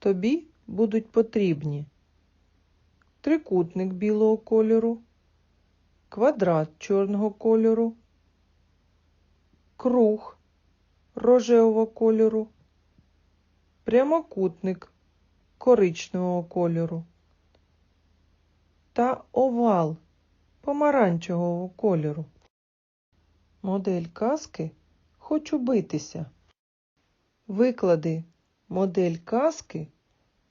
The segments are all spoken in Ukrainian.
тобі будуть потрібні трикутник білого кольору, квадрат чорного кольору, круг рожевого кольору, прямокутник коричневого кольору та овал помаранчевого кольору. Модель казки Хочу битися. Виклади модель казки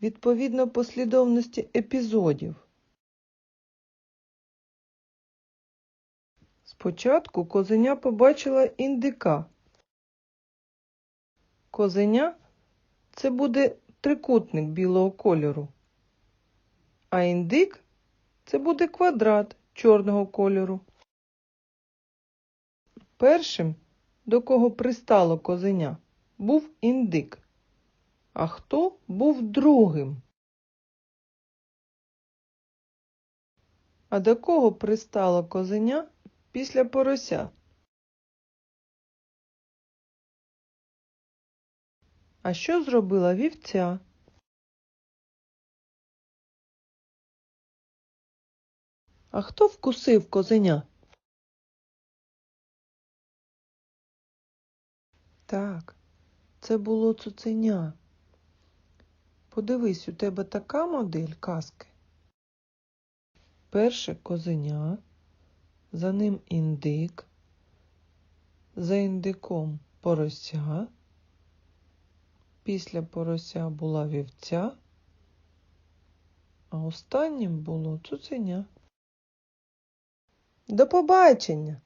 відповідно послідовності епізодів. Спочатку козеня побачила індика. Козеня це буде трикутник білого кольору, а індик це буде квадрат чорного кольору. Першим, до кого пристало козеня, був індик. А хто був другим? А до кого пристало козеня після порося? А що зробила вівця? А хто вкусив козеня? Так, це було цуценя. Подивись, у тебе така модель казки. Перше козеня, за ним індик, за індиком порося, після порося була вівця, а останнім було цуценя. До побачення!